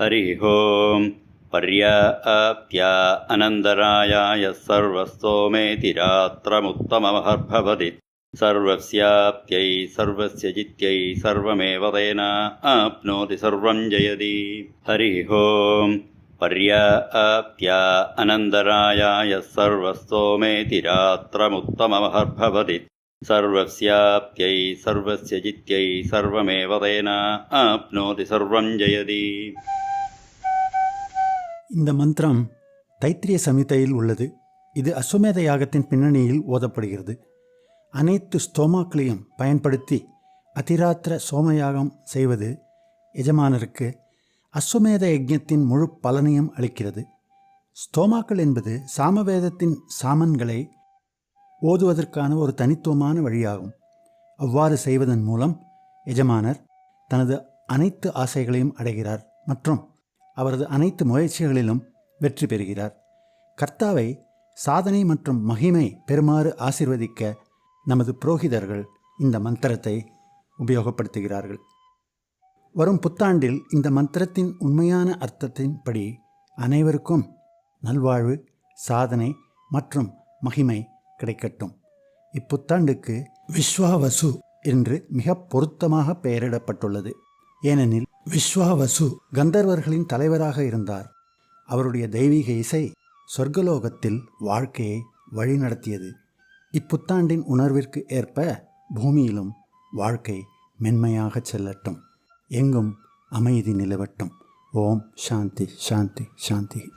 हरिः ॐ पर्याप्त्या अनन्दरायाय सर्वस्तोमेति रात्रमुत्तममहर्भवति। सर्वस्याप्त्यै सर्वस्य जित्यै सर्वमेव तेन आप्नोति सर्वं जयति। हरिः ॐ पर्याप्त्या अनन्दरायाय सर्वस्तोमेति रात्रमुत्तममहर्भवति। सर्वस्याप्त्यै सर्वस्य जित्यै सर्वमेव तेन आप्नोति सर्वं जयति இந்த மந்திரம் தைத்திரிய சமிதையில் உள்ளது. இது அஸ்வமேத யாகத்தின் பின்னணியில் ஓதப்படுகிறது. அனைத்து ஸ்தோமாக்களையும் பயன்படுத்தி அதிராத்திர சோமயாகம் செய்வது எஜமானருக்கு அஸ்வமேத யஜ்யத்தின் முழு பலனையும் அளிக்கிறது. ஸ்தோமாக்கள் என்பது சாமவேதத்தின் சாமன்களை ஓதுவதற்கான ஒரு தனித்துவமான வழியாகும். அவ்வாறு செய்வதன் மூலம் எஜமானர் தனது அனைத்து ஆசைகளையும் அடைகிறார். மற்றும் அவரது அனைத்து முயற்சிகளிலும் வெற்றி பெறுகிறார். கர்த்தாவை சாதனை மற்றும் மகிமை பெறுமாறு ஆசிர்வதிக்க நமது புரோகிதர்கள் இந்த மந்திரத்தை உபயோகப்படுத்துகிறார்கள். வரும் புத்தாண்டில் இந்த மந்திரத்தின் உண்மையான அர்த்தத்தின்படி அனைவருக்கும் நல்வாழ்வு சாதனை மற்றும் மகிமை கிடைக்கட்டும். இப்புத்தாண்டுக்கு விஸ்வாவசு என்று மிக பொருத்தமாக பெயரிடப்பட்டுள்ளது. ஏனெனில் விஸ்வாவசு கந்தர்வர்களின் தலைவராக இருந்தார். அவருடைய தெய்வீக இசை சொர்க்கலோகத்தில் வாழ்க்கையை வழிநடத்தியது. இப்புத்தாண்டின் உணர்விற்கு ஏற்ப பூமியிலும் வாழ்க்கை மென்மையாகச் செல்லட்டும். எங்கும் அமைதி நிலவட்டும். ஓம் சாந்தி சாந்தி சாந்தி.